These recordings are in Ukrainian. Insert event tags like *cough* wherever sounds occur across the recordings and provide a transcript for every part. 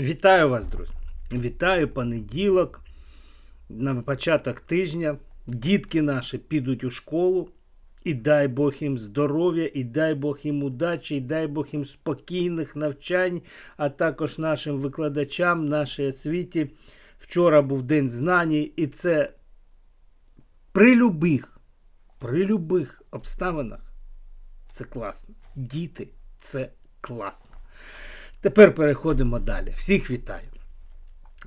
Вітаю вас, друзі! Вітаю понеділок, на початок тижня. Дітки наші підуть у школу. І дай Бог їм здоров'я, і дай Бог їм удачі, і дай Бог їм спокійних навчань, а також нашим викладачам, нашій освіті. Вчора був День знань, і це при любих, при любих обставинах це класно. Діти це класно. Тепер переходимо далі. Всіх вітаю.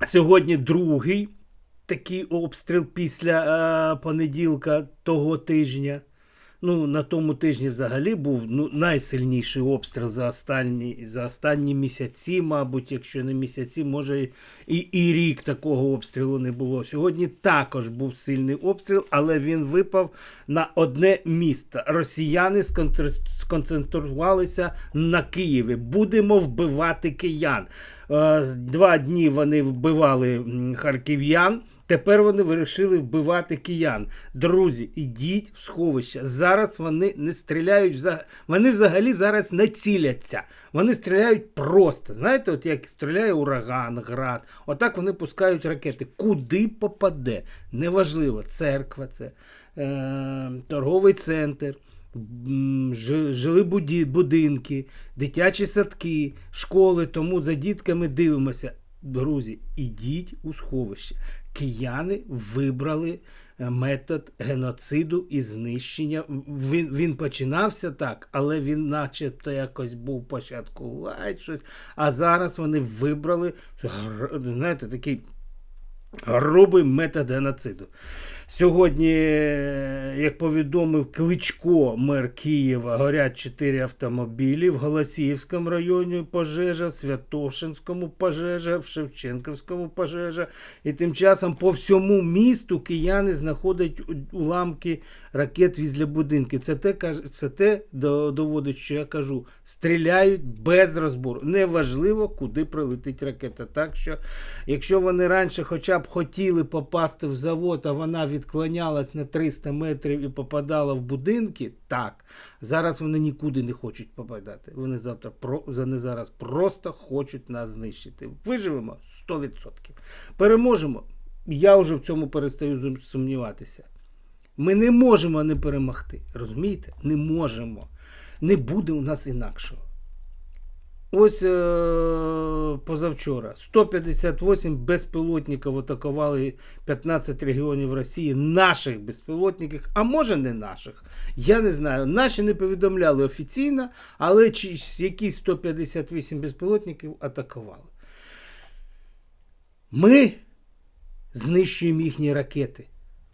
Сьогодні другий такий обстріл після е, понеділка того тижня. Ну, на тому тижні взагалі був ну, найсильніший обстріл за останні, за останні місяці, мабуть, якщо не місяці, може і, і рік такого обстрілу не було. Сьогодні також був сильний обстріл, але він випав на одне місто. Росіяни сконцентрувалися на Києві. Будемо вбивати киян. Е, Два дні вони вбивали харків'ян. Тепер вони вирішили вбивати киян. Друзі, ідіть в сховище. Зараз вони не стріляють. Вони взагалі зараз не ціляться. Вони стріляють просто. Знаєте, от як стріляє ураган, град. Отак вони пускають ракети. Куди попаде? Неважливо, церква це, е, торговий центр. Жили будинки, дитячі садки, школи, тому за дітками дивимося. Друзі, ідіть у сховище. Кияни вибрали е, метод геноциду і знищення. Він, він починався так, але він начебто якось був початку щось. А зараз вони вибрали знаєте, такий грубий метод геноциду. Сьогодні, як повідомив Кличко, мер Києва, горять чотири автомобілі в Голосіївському районі пожежа, в Святошинському пожежа, в Шевченківському пожежа. І тим часом по всьому місту кияни знаходять уламки ракет візля будинків. Це те, це те доводить, що я кажу, стріляють без розбору. Неважливо, куди прилетить ракета. Так що, якщо вони раніше хоча б хотіли попасти в завод, а вона відклонялась на 300 метрів і попадала в будинки, так. Зараз вони нікуди не хочуть попадати. Вони завтра вони зараз просто хочуть нас знищити. Виживемо 100%. Переможемо. Я вже в цьому перестаю сумніватися. Ми не можемо не перемогти. Розумієте? Не можемо. Не буде у нас інакшого. Ось е- позавчора 158 безпілотників атакували 15 регіонів Росії, наших безпілотників, а може не наших. Я не знаю. Наші не повідомляли офіційно, але якісь 158 безпілотників атакували. Ми знищуємо їхні ракети.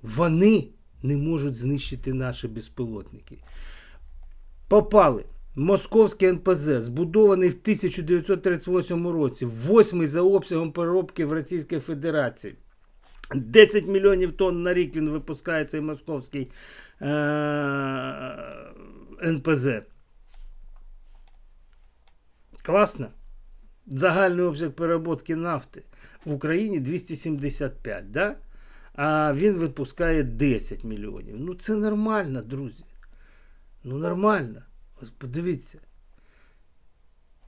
Вони не можуть знищити наші безпілотники. Попали. Московський НПЗ, збудований в 1938 році, восьмий за обсягом переробки в Російській Федерації. 10 мільйонів тонн на рік він випускає цей московський е- НПЗ. Класно. Загальний обсяг переробки нафти в Україні 275, да? а він випускає 10 мільйонів. Ну це нормально, друзі. Ну нормально. Ось подивіться.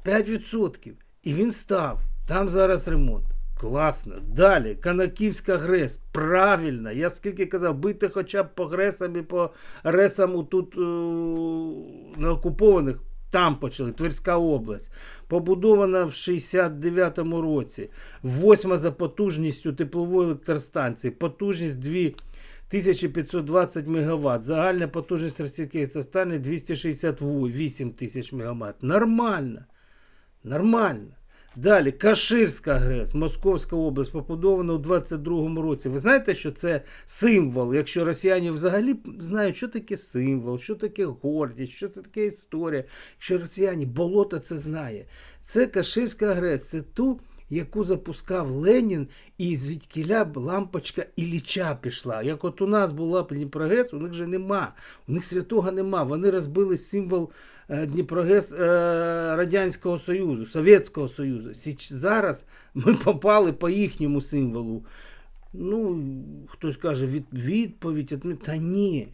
5%. І він став. Там зараз ремонт. Класно. Далі. Канаківська ГРЕС. Правильно. Я скільки казав, бити хоча б по ГРЕСам і по РЕСам тут на окупованих. Там почали, Тверська область. Побудована в 69-му році. Восьма за потужністю теплової електростанції. Потужність 2520 МВт. Загальна потужність російських електростанцій 268 тисяч МВт. Нормально. Нормально. Далі, Каширська ГРЕС, Московська область, побудована у 22-му році. Ви знаєте, що це символ? Якщо росіяни взагалі знають, що таке символ, що таке гордість, що це таке історія. Якщо росіяни болото це знає. Це Каширська ГРЕС, це ту, яку запускав Ленін, і звідкіля лампочка Ілліча пішла. Як от у нас була Дніпрогес, у них же нема. У них святого нема. Вони розбили символ е, Дніпрогес е, Радянського Союзу, Совєтського Союзу. Зараз ми попали по їхньому символу. Ну, хтось каже, від, відповідь, та ні.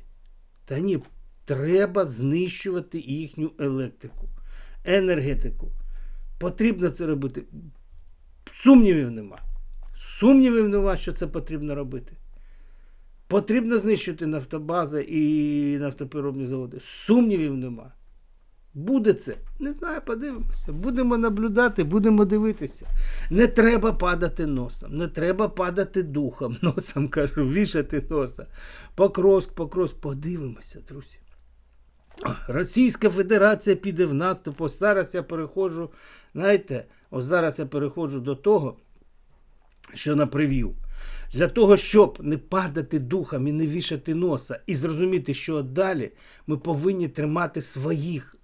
Та ні, треба знищувати їхню електрику, енергетику. Потрібно це робити. Сумнівів нема. Сумнівів нема, що це потрібно робити. Потрібно знищити нафтобази і нафтопереробні заводи. Сумнівів нема. Буде це? Не знаю, подивимося. Будемо наблюдати, будемо дивитися. Не треба падати носом, не треба падати духом, *laughs* носом кажу, вішати носа. Покровськ, Покровськ, подивимося, друзі. Російська Федерація піде в наступ. Зараз я переходжу, знаєте, ось зараз я переходжу до того, що на прев'ю. Для того, щоб не падати духом і не вішати носа, і зрозуміти, що далі ми повинні тримати своїх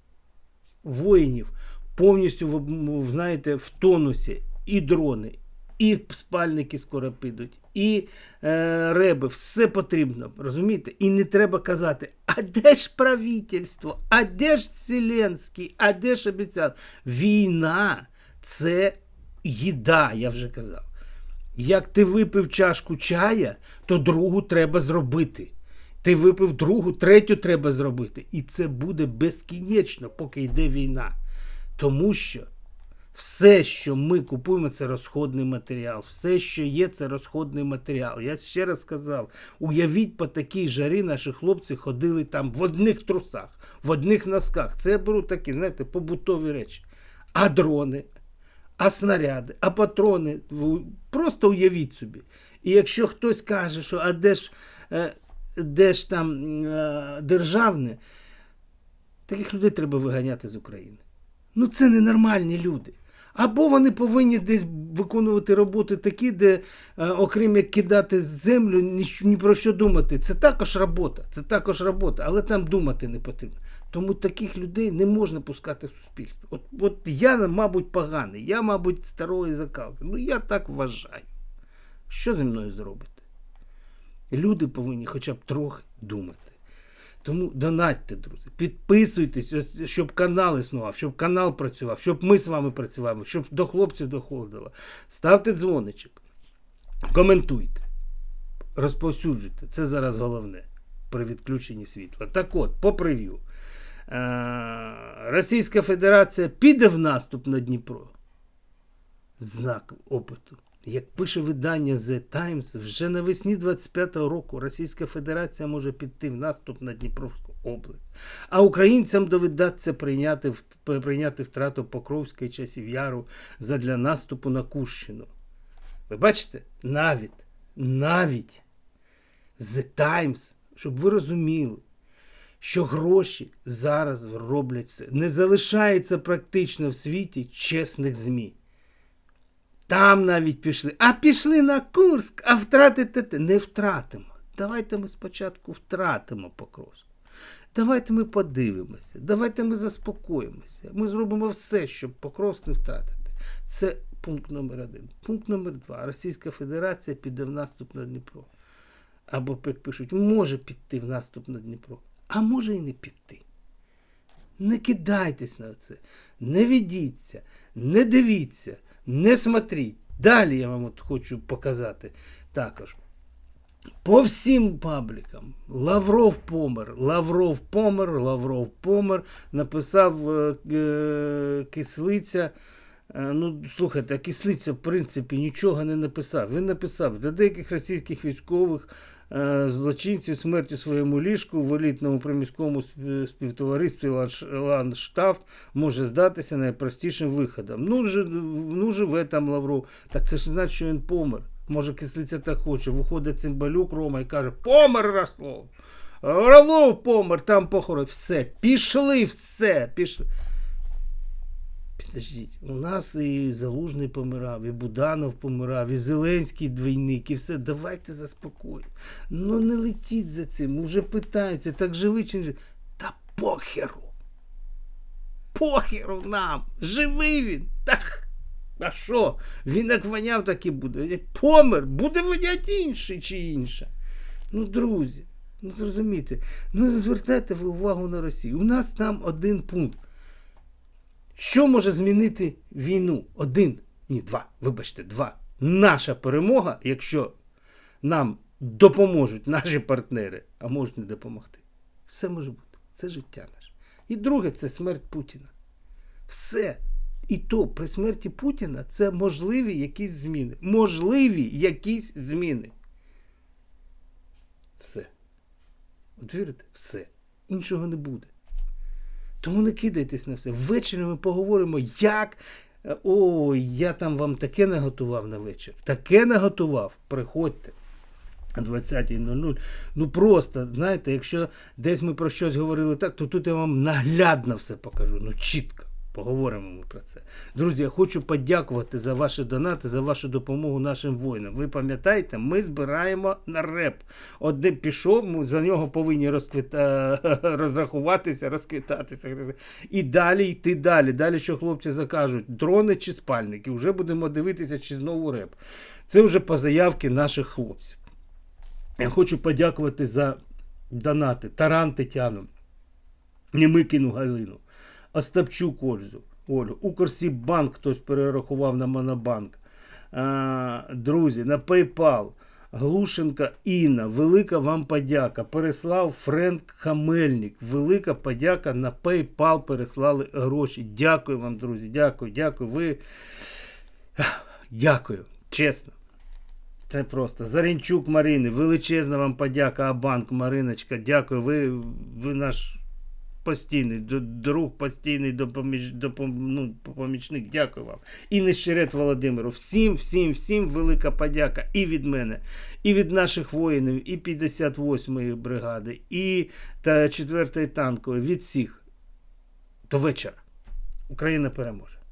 воїнів повністю знаєте, в тонусі. І дрони, і спальники скоро підуть, і е, реби, все потрібно, розумієте? І не треба казати, а де ж правительство, а де ж Зеленський, а де ж обіцяв? Війна це їда, я вже казав. Як ти випив чашку чая, то другу треба зробити. Ти випив другу, третю треба зробити. І це буде безкінечно, поки йде війна. Тому що все, що ми купуємо, це розходний матеріал. Все, що є, це розходний матеріал. Я ще раз сказав: уявіть, по такій жарі наші хлопці ходили там в одних трусах, в одних носках. Це беру такі, знаєте, побутові речі. А дрони, а снаряди, а патрони. Просто уявіть собі. І якщо хтось каже, що а де ж, е, де ж там е, державне, таких людей треба виганяти з України. Ну це ненормальні люди. Або вони повинні десь виконувати роботи такі, де, е, окрім як кидати землю, ні, ні про що думати. Це також робота, це також робота, але там думати не потрібно. Тому таких людей не можна пускати в суспільство. От, от я, мабуть, поганий, я, мабуть, старої закалки. Ну я так вважаю. Що зі мною зробите? Люди повинні хоча б трохи думати. Тому донатьте, друзі, підписуйтесь, ось, щоб канал існував, щоб канал працював, щоб ми з вами працювали, щоб до хлопців доходило. Ставте дзвоничок, коментуйте, розповсюджуйте. Це зараз головне при відключенні світла. Так от, по прев'ю. Е, Російська Федерація піде в наступ на Дніпро. Знак опиту. Як пише видання The Times, вже навесні 25-го року Російська Федерація може піти в наступ на Дніпровську область. А українцям доведеться прийняти, прийняти втрату Покровська і часів Яру задля наступу на Кущину. Ви бачите? Навіть, навіть The Times, щоб ви розуміли, що гроші зараз роблять все. Не залишається практично в світі чесних ЗМІ. Там навіть пішли. А пішли на Курск, а втратите те. Не втратимо. Давайте ми спочатку втратимо Покровську. Давайте ми подивимося, давайте ми заспокоїмося. Ми зробимо все, щоб Покровськ не втратити. Це пункт номер один. Пункт номер два. Російська Федерація піде в наступ на Дніпро. Або, як пишуть, може піти в наступ на Дніпро, а може і не піти. Не кидайтесь на це, не ведіться, не дивіться, не смотріть. Далі я вам от хочу показати також. По всім паблікам Лавров помер, Лавров помер, Лавров помер. Написав е, е, кислиця. Е, Ну, слухайте, кислиця, в принципі, нічого не написав. Він написав для деяких російських військових злочинців смерті своєму ліжку в елітному приміському співтоваристві Ландштафт може здатися найпростішим виходом. Ну, ж, ну живе там Лавров. Так це ж значить, що він помер. Може, кислиця так хоче. Виходить цимбалюк Рома і каже: Помер Рослов! Орлов помер, там похорон. Все, пішли, все, пішли. Підождіть, у нас і Залужний помирав, і Буданов помирав, і Зеленський двійник, і все. Давайте заспокоїмо. Ну не летіть за цим, вже питаються, так живий чи не живий. Та похеру. Похеру нам. Живий він. Так. А що? Він як воняв, так і буде. Помер, буде воняти інший чи інша. Ну, друзі, ну зрозумійте, ну не звертайте ви увагу на Росію. У нас там один пункт. Що може змінити війну? Один, ні, два, вибачте, два. Наша перемога, якщо нам допоможуть наші партнери, а можуть не допомогти. Все може бути. Це життя наше. І друге це смерть Путіна. Все. І то при смерті Путіна це можливі якісь зміни. Можливі якісь зміни. Все. От вірите? Все. Іншого не буде. Тому не кидайтесь на все. Ввечері ми поговоримо, як. О, Ой, я там вам таке наготував на вечір. Таке наготував. Приходьте. 20.00. Ну просто, знаєте, якщо десь ми про щось говорили так, то тут я вам наглядно все покажу. Ну чітко. Поговоримо ми про це. Друзі, я хочу подякувати за ваші донати, за вашу допомогу нашим воїнам. Ви пам'ятаєте, ми збираємо на реп. От де пішов, ми за нього повинні розквіта... *laughs* розрахуватися, розквітатися. І далі йти далі. Далі, що хлопці закажуть, дрони чи спальники. Вже будемо дивитися, чи знову реп. Це вже по заявки наших хлопців. Я хочу подякувати за донати Таран Тетяну, Немикіну Галину, Остапчук Ользу, Олю, Укрсібанк хтось перерахував на Монобанк. А, друзі, на PayPal. Глушенка Інна, велика вам подяка. Переслав Френк Хамельник. Велика подяка на PayPal переслали гроші. Дякую вам, друзі. Дякую, дякую. Ви. Дякую, чесно. Це просто. Зарінчук Марини, величезна вам подяка, Абанк, Мариночка. Дякую. Ви, ви наш постійний друг, постійний допоміж, допом, ну, помічник. Дякую вам. І Нещерет Володимиру. Всім, всім, всім велика подяка і від мене, і від наших воїнів, і 58-ї бригади, і та 4-ї танкової, від всіх. До вечора. Україна переможе.